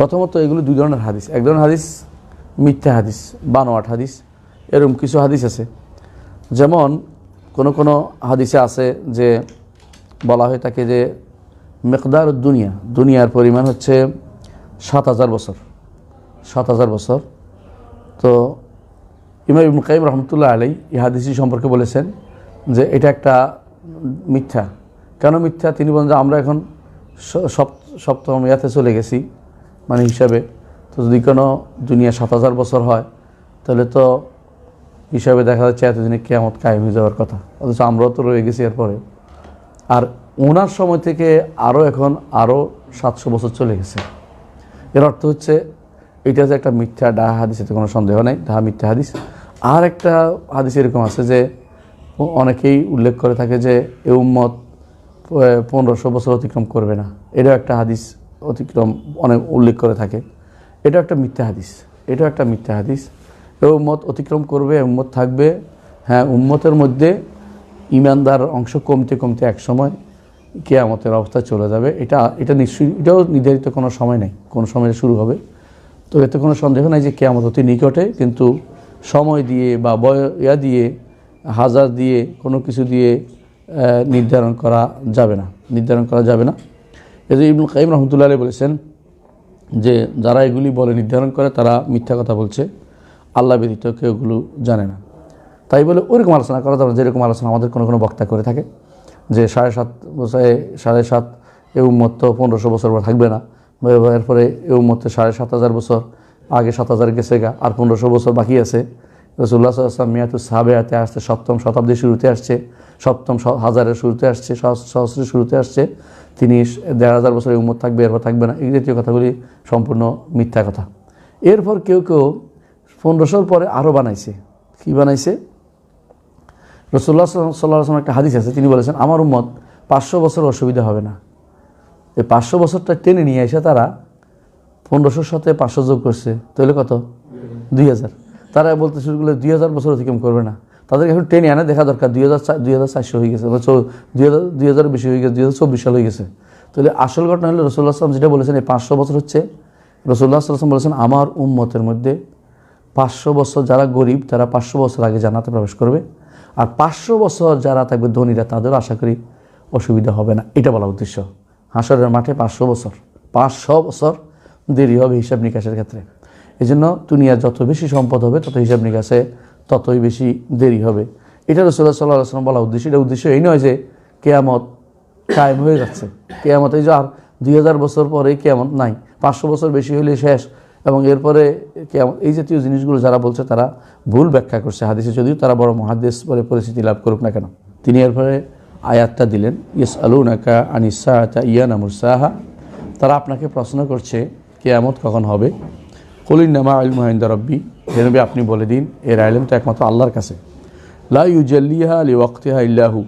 প্রথমত এগুলো দুই ধরনের হাদিস। এক ধরনের হাদিস, মিথ্যা হাদিস, বানোয়াট হাদিস, এরকম কিছু হাদিস আছে। যেমন কোনো কোনো হাদিসে আছে যে বলা হয় থাকে যে মেকদার দুনিয়া, দুনিয়ার পরিমাণ হচ্ছে সাত হাজার বছর, সাত হাজার বছর। তো ইমাম ইবনুল কাইম রহমতুল্লাহ আলাই এই হাদিসি সম্পর্কে বলেছেন যে এটা একটা মিথ্যা। কেন মিথ্যা? তিনি বলেন যে আমরা এখন সপ্তম ইয়াতে চলে গেছি। মানে হিসাবে, তো যদি কোনো দুনিয়া সাত হাজার বছর হয়, তাহলে তো হিসাবে দেখা যাচ্ছে এতদিনে কেয়ামত কায়েম হয়ে যাওয়ার কথা। অথচ আমরাও তো রয়ে গেছি এরপরে। আর ওনার সময় থেকে আরও এখন আরও সাতশো বছর চলে গেছে। এর অর্থ হচ্ছে, এটা যে একটা মিথ্যা ডাহা হাদিস, এতে কোনো সন্দেহ নেই, ডাহা মিথ্যা হাদিস। আর একটা হাদিস এরকম আছে যে, অনেকেই উল্লেখ করে থাকে যে, এ উম্মত পনেরোশো বছর অতিক্রম করবে না। এটাও একটা হাদিস। অতিক্রম অনেক উল্লেখ করে থাকে। এটা একটা মিথ্যা হাদিস। এটাও একটা মিথ্যা হাদিস। এবং উম্মত অতিক্রম করবে, উম্মত থাকবে। হ্যাঁ উম্মতের মধ্যে ইমানদার অংশ কমতে কমতে এক সময় কেয়ামতের অবস্থা চলে যাবে। এটা এটা নিশ্চয়ই, এটাও নির্ধারিত কোনো সময় নেই। কোনো সময় শুরু হবে। তো এতে কোনো সন্দেহ নাই যে কেয়ামত অতি নিকটে, কিন্তু সময় দিয়ে বা বয় দিয়ে, হাজার দিয়ে, কোনো কিছু দিয়ে নির্ধারণ করা যাবে না। নির্ধারণ করা যাবে না। যে ইবনুল কাইম রহমতুল্লাহ বলেছেন যে, যারা এগুলি বলে নির্ধারণ করে, তারা মিথ্যা কথা বলছে। আল্লাহ ব্যতীত কেউ এগুলো জানে না। তাই বলে ওইরকম আলোচনা করা যাবে যেরকম আলোচনা আমাদের কোনো কোনো বক্তা করে থাকে। যে সাড়ে সাত বছরে, সাড়ে সাত এ উম্মত তো পনেরোশো বছর পর থাকবে না। এরপরে এ উম্মতে সাড়ে সাত হাজার বছর, আগে সাত হাজার গেছে গা, আর পনেরোশো বছর বাকি আছে। রসুল্লাহ সাল্লাম মিয়াতু সাবেয়াতে আসছে, সপ্তম শতাব্দীর শুরুতে আসছে, সপ্তম হাজারের শুরুতে আসছে সহস্র- সহস্রের শুরুতে আসছে। তিনি দেড় হাজার বছরের উম্মত থাকবে, এরপর থাকবে না। এই জাতীয় কথাগুলি সম্পূর্ণ মিথ্যা কথা। এরপর কেউ কেউ পনেরোশোর পরে আরও বানাইছে। কি বানাইছে? রসুল্লাহ সাল্লাহ একটা হাদিস আছে, তিনি বলেছেন, আমার উম্মত পাঁচশো বছর অসুবিধা হবে না। এই পাঁচশো বছরটা টেনে নিয়ে এসে তারা পনেরোশোর সাথে পাঁচশো যোগ করছে। তাহলে কত? দুই হাজার। তারা বলতে শুরু করলে দুই হাজার বছর অতিক্রম করবে না। তাদেরকে এখন টেনে আনে, দেখা দরকার, দুই হাজার দুই হাজার চারশো হয়ে গেছে দুই হাজার দুই হাজার বেশি হয়ে গেছে, দুই হাজার চব্বিশ সাল হয়ে গেছে। তাহলে আসল ঘটনা হলো রসুল্লাহ আসলাম যেটা বলেছেন, এই পাঁচশো বছর হচ্ছে রসুল্লাহ আসলাম বলেছেন, আমার উম্মতের মধ্যে পাঁচশো বছর যারা গরিব, তারা পাঁচশো বছর আগে জানাতে প্রবেশ করবে। আর পাঁচশো বছর যারা থাকবে ধনীরা, তাদেরও আশা করি অসুবিধা হবে না। এটা বলা উদ্দেশ্য। হাসরের মাঠে পাঁচশো বছর পাঁচশো বছর দেরি হবে হিসাব নিকাশের ক্ষেত্রে। এই জন্য দুনিয়ার যত বেশি সম্পদ হবে, তত হিসাব নিকাশে ততই বেশি দেরি হবে। এটা রসুল্লাহ সাল্লাহ আসলাম বলা উদ্দেশ্য। এটা উদ্দেশ্য এই নয় যে কেয়ামত কায়েম হয়ে যাচ্ছে। কেয়ামত এই যে আর দুই হাজার বছর পরে কেয়ামত নাই, পাঁচশো বছর বেশি হলে শেষ। এবং এরপরে কেয়ামত এই জাতীয় জিনিসগুলো যারা বলছে তারা ভুল ব্যাখ্যা করছে হাদিসে, যদিও তারা বড় মহাদেশ বলে পরিস্থিতি লাভ করুক না কেন। তিনি এরপরে আয়াতটা দিলেন ইয়েস আলু নাকা আনিসা ইয়ান আমুরসাহা তারা আপনাকে প্রশ্ন করছে, কেয়ামত কখন হবে? কলিন নামা আল মহিন্দা রব্বি। জেনবি আপনি বলে দিন, এর আইলেম তো একমাত্র আল্লাহর কাছে। লা ইউজাল্লিহা আলি ওয়াক্তিহা ইল্লাহু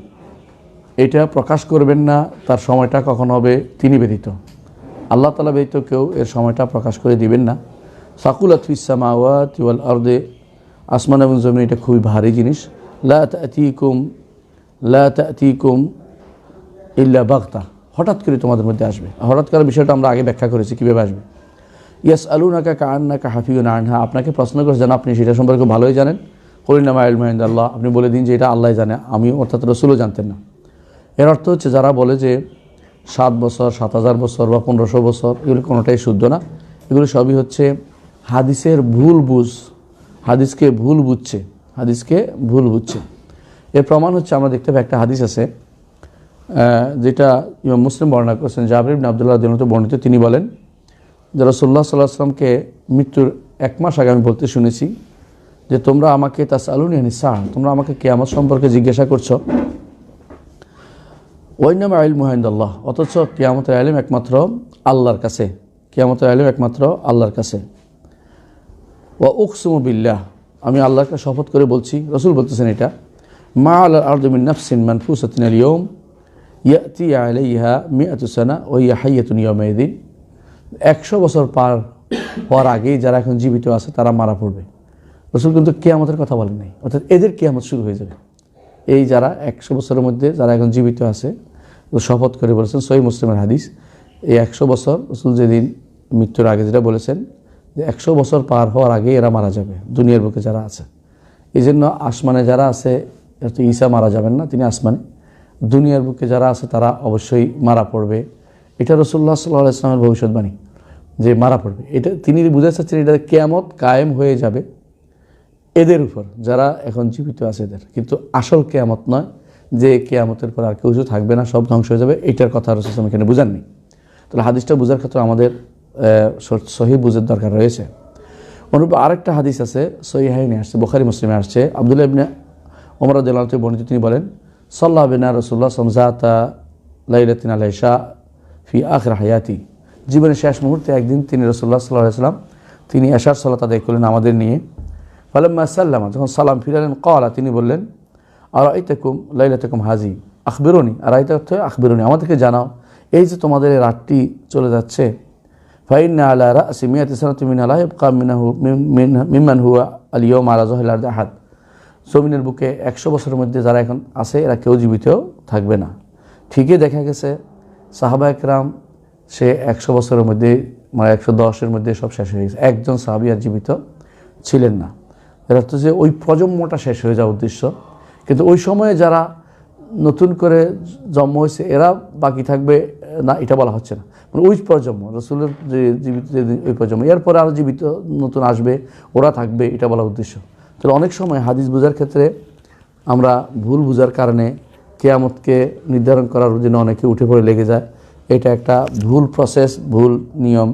এটা প্রকাশ করবেন না, তার সময়টা কখন হবে তিনি ব্যতীত। আল্লাহ তালা ব্যতীত কেউ এর সময়টা প্রকাশ করে দিবেন না। সাকুলাত ফিসামাওয়াত ওয়াল আর্দে। আসমান এবং জমিন, এটা খুবই ভারী জিনিস। লা তাতিকুম, লা ইল্লা বাগতা। হঠাৎ করে তোমাদের মধ্যে আসবে। হঠাৎ করার বিষয়টা আমরা আগে ব্যাখ্যা করেছি, কীভাবে আসবে? ইয়াস আলু নাকা কান নাকা হাফিউন আনহা। আপনাকে প্রশ্ন করে যেন আপনি সেটা সম্পর্কে ভালোই জানেন? করিনামা আল মাহিন্দ আল্লাহ আপনি বলে দিন যে এটা আল্লাহ জানে, আমি অর্থাৎ রসুলও জানতেন না। এর অর্থ হচ্ছে, যারা বলে যে সাত বছর, সাত হাজার বছর বা পনেরোশো বছর, এগুলো কোনোটাই শুদ্ধ না। এগুলো সবই হচ্ছে হাদিসের ভুল বুঝ, হাদিসকে ভুল বুঝছে, হাদিসকে ভুল বুঝছে। এর প্রমাণ হচ্ছে, আমরা দেখতে পাই একটা হাদিস আছে যেটা মুসলিম বর্ণনা করেছেন। জাবির ইবনে আবদুল্লাহ দিনত বর্ণিত। তিনি বলেন যে রসোল্লা সাল্লাহ আসলামকে মৃত্যুর এক মাস আগে আমি বলতে শুনেছি যে তোমরা আমাকে তাস আলুনি সাহ, তোমরা আমাকে কেয়ামত সম্পর্কে জিজ্ঞাসা করছ। ওয়াইনাম আইল মুহাইন্দাল্লাহ অথচ কেয়ামতের আইলেম একমাত্র আল্লাহর কাছে, কেয়ামতের আইলেম একমাত্র আল্লাহর কাছে। ও উকসুম বিল্লাহ, আমি আল্লাহকে শপথ করে বলছি, রসুল বলতেছেন এটা, মা আল আর্দমিন নাফসিন মানফুসাতিন আল ইয়ম ইয়াতি আলাইহা মিয়াতু সানা ও ইয়া হাইয়াতুন ইয়মাইদিন একশো বছর পার হওয়ার আগেই যারা এখন জীবিত আছে, তারা মারা পড়বে। রসুল কিন্তু কেয়ামতের কথা বলেন নাই, অর্থাৎ এদের কেয়ামত শুরু হয়ে যাবে। এই যারা একশো বছরের মধ্যে যারা এখন জীবিত আছে শপথ করে বলেছেন, সহি মুসলিমের হাদিস, এই একশো বছর রসুল যেদিন মৃত্যুর আগে যেটা বলেছেন, যে একশো বছর পার হওয়ার আগে এরা মারা যাবে, দুনিয়ার বুকে যারা আছে। এই জন্য আসমানে যারা আছে ঈসা মারা যাবেন না, তিনি আসমানে। দুনিয়ার বুকে যারা আছে, তারা অবশ্যই মারা পড়বে। এটা রসুল্লাহ সাল্লাহ ইসলামের ভবিষ্যৎবাণী, যে মারা পড়বে। এটা তিনি বুঝাতে চাচ্ছেন এটা কেয়ামত কায়েম হয়ে যাবে এদের উপর, যারা এখন জীবিত আছে এদের। কিন্তু আসল কেয়ামত নয় যে কেয়ামতের পর আর কেউ থাকবে না, সব ধ্বংস হয়ে যাবে, এটার কথা রসুল এখানে বুঝাননি। তাহলে হাদিসটা বোঝার ক্ষেত্রে আমাদের সহি বুঝের দরকার রয়েছে। অনুরূপ আরেকটা হাদিস আছে সহি হাইনে আসছে, বোখারি, মুসলিমে আসছে। আবদুল্লাহ ইবনে ওমর আদাল্লাহ বর্ণিত তিনি বলেন সাল্লাহ বিনা রসুল্লাহ সমজাতা লাইলাতিন আলাইশা ফি আখর হায়াতি। জীবনের শেষ মুহূর্তে একদিন তিনি রসুল্লাহ সাল্লাহ সাল্লাম তিনি এশার সাল্লাহ আদায় করলেন আমাদের নিয়ে। ফালাম্মা সাল্লামা, যখন সালাম ফিরালেন কলা তিনি বললেন আর আইতাকুম লাইলাতাকুম হাজি, আখবেরনি আর আইতা আখবেরনি, আমাদেরকে জানাও, এই যে তোমাদের রাতটি চলে যাচ্ছে। ফাইন আলা রাসি মিয়াতি সানাতি মিন আলা ইবকা মিনাহু মিম্মান হুয়া আলিয়ম আলা জহিল আরদ আহাদ। জমিনের বুকে একশো বছরের মধ্যে যারা এখন আছে, এরা কেউ জীবিত থাকবে না। ঠিকই দেখা গেছে সাহাবা একরাম, সে একশো বছরের মধ্যে মানে একশো দশের মধ্যে সব শেষ হয়ে গেছে। একজন সাহাবি আর জীবিত ছিলেন না। এর অর্থ যে ওই প্রজন্মটা শেষ হয়ে যাওয়ার উদ্দেশ্য। কিন্তু ওই সময়ে যারা নতুন করে জন্ম হয়েছে, এরা বাকি থাকবে, না, এটা বলা হচ্ছে না। মানে ওই প্রজন্ম, রসুলের যে জীবিত ওই প্রজন্ম, এরপরে আরও জীবিত নতুন আসবে, ওরা থাকবে, এটা বলা উদ্দেশ্য। তাহলে অনেক সময় হাদিস বোঝার ক্ষেত্রে আমরা ভুল বোঝার কারণে কেয়ামতকে নির্ধারণ করার জন্য অনেকে উঠে পড়ে লেগে যায়। এটা একটা ভুল প্রসেস ভুল নিয়ম।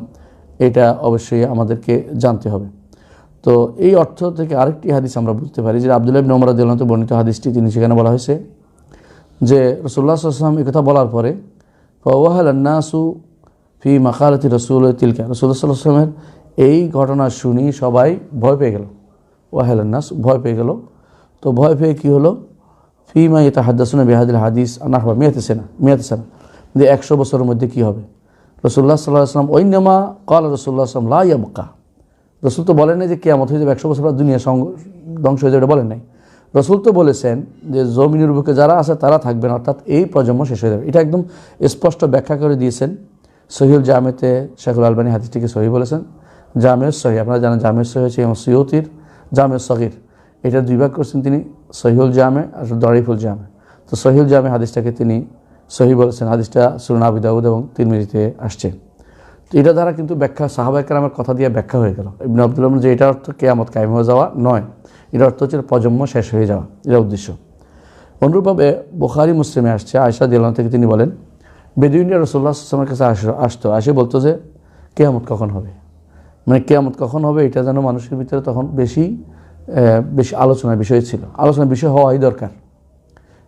এটা অবশ্যই আমাদেরকে জানতে হবে। তো এই অর্থ থেকে আরেকটি হাদিস আমরা বুঝতে পারি যে আবদুল্লাহ রাদিয়াল্লাহু বর্ণিত হাদিসটি তিনি সেখানে বলা হয়েছে যে রসুল্লাহ সাল্লাম কথা বলার পরে ওয়াহাল নাসু ফি মাকালতি রসুল তিলকা। রসুল্লাহ সাল্লামের এই ঘটনা শুনি সবাই ভয় পেয়ে গেল। ওয়াহাল নাস ভয় পেয়ে গেল। তো ভয় পেয়ে কী হলো? ফি মা ইতা হাদ্দাসুনা বেহাদিল হাদিস আনাহবা মিয়াতে সেনা মিয়াতে সেনা। যে একশো বছরের মধ্যে কী হবে? রসুল্লাহ সাল্লাহ আসলাম ঐন্যমা কল রসুল্লাহ আসলাম লা ইয়াবকা। রসুল তো বলেন যে কেয়ামত হয়ে যাবে, একশো বছর পর দুনিয়া ধ্বংস হয়ে যাবে বলেন নাই। রসুল তো বলেছেন যে জমিনের বুকে যারা আছে তারা থাকবেন অর্থাৎ এই প্রজন্ম শেষ হয়ে যাবে। এটা একদম স্পষ্ট ব্যাখ্যা করে দিয়েছেন সহিউল জামেতে শেখুল আলবানী হাদিসটিকে সহি বলেছেন। জামের সহি, আপনারা জানেন জামের সহি হচ্ছে এবং জামের সহির এটা দুই ভাগ করছেন তিনি সহিউল জামে আর দরিফুল জামে। তো সহিউল জামে হাদিসটাকে তিনি সহি বলেছেন। হাদিসটা সুরন আবি দাউদ এবং তিরমিজিতে আসছে। তো এটা দ্বারা কিন্তু ব্যাখ্যা সাহাবা একরামের কথা দিয়ে ব্যাখ্যা হয়ে গেল। ইবনে আব্দুল যে এটা অর্থ কেয়ামত কায়েম হয়ে যাওয়া নয়। এটার অর্থ হচ্ছে প্রজন্ম শেষ হয়ে যাওয়া। এটা উদ্দেশ্য। অনুরূপভাবে বোখারি, মুসলিমে আসছে। আয়সা দিল্লাহ থেকে তিনি বলেন বেদুইনিয়া রসুল্লাহ আসলামের কাছে আস, আসতো। আসে বলতো যে, কেয়ামত কখন হবে? মানে কেয়ামত কখন হবে? এটা যেন মানুষের ভিতরে তখন বেশি বেশি আলোচনার বিষয় ছিল। আলোচনার বিষয় হওয়াই দরকার।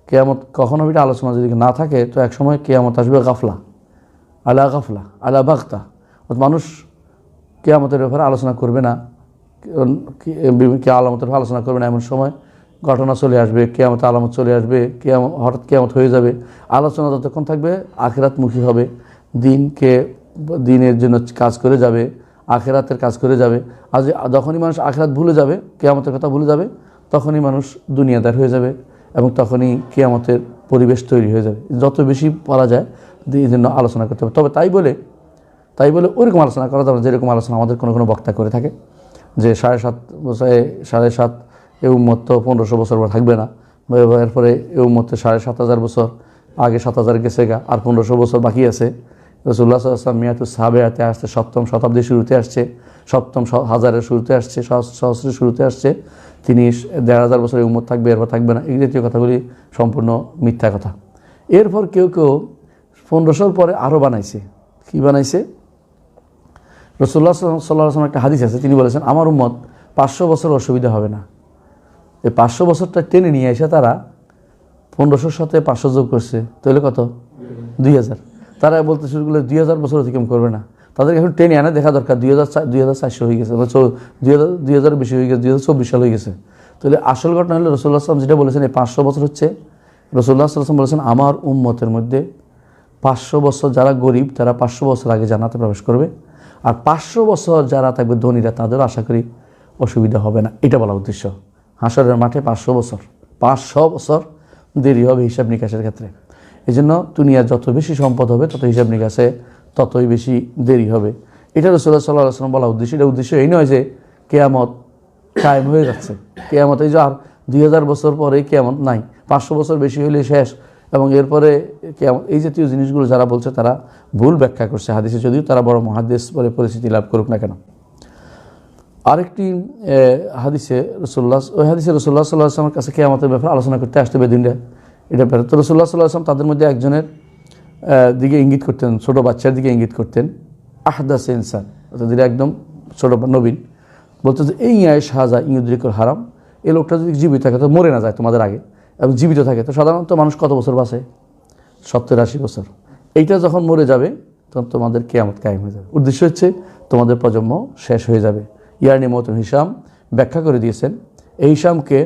কেয়ামত, কখন এটা আলোচনা যদি না থাকে, তো একসময় কেয়ামত আসবে গাফলা, আলা গাফলা, আলা বাগতা মানুষ কেয়ামতের ব্যাপারে আলোচনা করবে না কে আলামতের আলোচনা করবে না, এমন সময় ঘটনা চলে আসবে কেয়ামত আলামত চলে আসবে, কেয়ামত, হঠাৎ কেয়ামত হয়ে যাবে। আলোচনা যতক্ষণ থাকবে, আখেরাতমুখী হবে। দিনকে, দিনের জন্য কাজ করে যাবে। আখেরাতের কাজ করে যাবে। আজ যখনই মানুষ আখেরাত ভুলে যাবে, কেয়ামতের কথা ভুলে যাবে, তখনই মানুষ দুনিয়াদার হয়ে যাবে এবং তখনই কেয়ামতের পরিবেশ তৈরি হয়ে যাবে। যত বেশি পারা যায়, এই জন্য আলোচনা করতে হবে। তবে তাই বলে তাই বলে ওইরকম আলোচনা করা যাবে যেরকম আলোচনা আমাদের কোনো কোনো বক্তা করে থাকে, যে সাড়ে সাত বছরে সাড়ে সাত এ উম্মত তো পনেরোশো বছর থাকবে না। এরপরে এ উম্মতে সাড়ে সাত হাজার বছর, আগে সাত হাজার গেছে গা, আর পনেরোশো বছর বাকি আছে। রসুল্লাহ সাল্লাম মিয়াতু সাহাবেয়াতে আসছে, সপ্তম শতাব্দীর শুরুতে আসছে, সপ্তম হাজারের শুরুতে আসছে সহস্রের শুরুতে আসছে। তিনি দেড় হাজার বছরের উম্মত থাকবে, এরপর থাকবে না। এই জাতীয় কথাগুলি সম্পূর্ণ মিথ্যা কথা। এরপর কেউ কেউ পনেরোশোর পরে আরও বানাইছে। কি বানাইছে? রসুল্লাহ সাল্লাহ একটা হাদিস আছে। তিনি বলেছেন, আমার উম্মত পাঁচশো বছর অসুবিধা হবে না। এই পাঁচশো বছরটা টেনে নিয়ে এসে তারা পনেরোশোর সাথে পাঁচশো যোগ করছে। তাহলে কত? দুই হাজার। তারা বলতে শুরু করলে, দুই হাজার বছর অতিক্রম করবে না। তাদেরকে এখন টেনে আনে, দেখা দরকার, দুই হাজার দুই হাজার চারশো হয়ে গেছে দুই হাজার দুই হাজার বেশি হয়ে গেছে, দুই হাজার চব্বিশ সাল হয়ে গেছে। তাহলে আসল ঘটনা হলো রসুল্লাহ আসলাম যেটা বলেছেন, এই পাঁচশো বছর হচ্ছে রসুল্লাহ আসলাম বলেছেন, আমার উম্মতের মধ্যে পাঁচশো বছর যারা গরিব, তারা পাঁচশো বছর আগে জানাতে প্রবেশ করবে। আর পাঁচশো বছর যারা থাকবে ধনীরা, তাদেরও আশা করি অসুবিধা হবে না। এটা বলা উদ্দেশ্য। হাসরের মাঠে পাঁচশো বছর। পাঁচশো বছর দেরি হবে হিসাব নিকাশের ক্ষেত্রে। এই জন্য দুনিয়ার যত বেশি সম্পদ হবে, তত হিসাব নিকাশে ততই বেশি দেরি হবে। এটা রসুল্লাহ সাল্লাহ আসলাম বলা উদ্দেশ্য। এটা উদ্দেশ্য এই নয় যে কেয়ামত কায়েম হয়ে যাচ্ছে। কেয়ামত এই যে আর দুই হাজার বছর পরে কেয়ামত নাই, পাঁচশো বছর বেশি হলে শেষ। এবং এরপরে কেয়ামত, এই জাতীয় জিনিসগুলো যারা বলছে তারা ভুল ব্যাখ্যা করছে হাদিসে, যদিও তারা বড় মহাদেশ বলে পরিস্থিতি লাভ করুক না কেন। আরেকটি হাদিসে রসুল্লাহ ওই হাদিসে রসুল্লাহ সাল্লাহ আসলামের কাছে কেয়ামতের ব্যাপারে আলোচনা করতে আসতে বেদিনরা এটা ব্যাপারে তো রসুল্লাহ সাল্লাহ আসলাম তাদের মধ্যে একজনের দিকে ইঙ্গিত করতেন, ছোট বাচ্চার দিকে ইঙ্গিত করতেন, আহদাস ইনসান, অর্থাৎ যেটা একদম ছোট নবীন। বলতো যে, এই আয় সাজা ইংরেজিকর হারাম, এই লোকটা যদি জীবিত থাকে তো মরে না যায় তোমাদের আগে এবং জীবিত থাকে। তো সাধারণত মানুষ কত বছর বাঁচে? সত্তর, আশি বছর। এইটা যখন মরে যাবে, তখন তোমাদের কেয়ামত কায়েম হয়ে যাবে। উদ্দেশ্য হচ্ছে তোমাদের প্রজন্ম শেষ হয়ে যাবে। ইয়ারনি মতন হিসাম ব্যাখ্যা করে দিয়েছেন, এই হিসামকে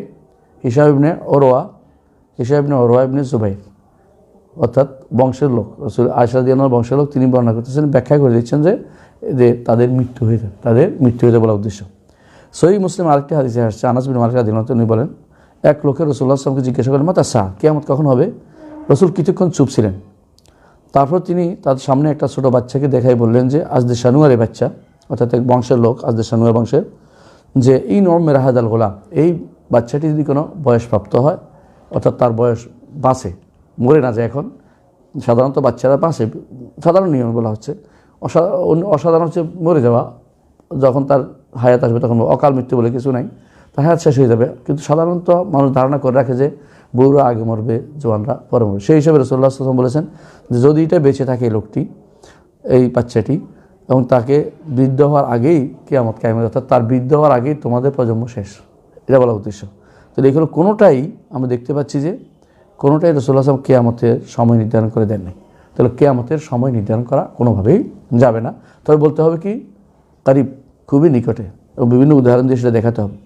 হিসাব ইবনে ওরোয়া হিসাব ইবনে ইবনে জুবাইর। অর্থাৎ বংশের লোক, রসুল আয়সা দিয়ানোর বংশের লোক, তিনি বর্ণনা করতেছেন, ব্যাখ্যা করে দিচ্ছেন যে তাদের মৃত্যু হয়ে যাবে তাদের মৃত্যু হয়ে যাবে বলা উদ্দেশ্য। সহি মুসলিম আরেকটি হাদিসে আসছে, আনাস বিন মালিক আদিনত উনি বলেন, এক লোকের রসুল্লাহ আসলামকে জিজ্ঞাসা করেন মাতা শাহ কেয়ামত কখন হবে? রসুল কিছুক্ষণ চুপ ছিলেন। তারপর তিনি তার সামনে একটা ছোট বাচ্চাকে দেখাই বললেন যে, আজ দে এই বাচ্চা। অর্থাৎ এক বংশের লোক আজদের শানুয়ার বংশের, যে, এই নর্মে রাহাদ আল গোলাম, এই বাচ্চাটি যদি কোনো বয়সপ্রাপ্ত হয় অর্থাৎ তার বয়স বাঁচে মরে না যায় এখন। সাধারণত বাচ্চারা বাঁচে সাধারণ নিয়ম বলা হচ্ছে। অসা- অসাধারণ হচ্ছে মরে যাওয়া। যখন তার হায়াত আসবে তখন অকাল মৃত্যু বলে কিছু নাই। তার হায়াত শেষ হয়ে যাবে। কিন্তু সাধারণত মানুষ ধারণা করে রাখে যে বউরা আগে মরবে, জোয়ানরা পরে মরবে। সেই হিসাবে আসলাম বলেছেন যে যদি এটা বেঁচে থাকে লোকটি, এই বাচ্চাটি, এবং তাকে বৃদ্ধ হওয়ার আগেই কেয়ামত কায়েম অর্থাৎ তার বৃদ্ধ হওয়ার আগেই তোমাদের প্রজন্ম শেষ। এটা বলা উদ্দেশ্য। তো এগুলো কোনোটাই আমরা দেখতে পাচ্ছি যে কোনোটাই রসুল্লাহ আসলাম কেয়ামতের সময় নির্ধারণ করে দেননি। তাহলে কেয়ামতের সময় নির্ধারণ করা কোনোভাবেই যাবে না। তবে বলতে হবে কি কারিব খুবই নিকটে এবং বিভিন্ন উদাহরণ দিয়ে সেটা দেখাতে হবে।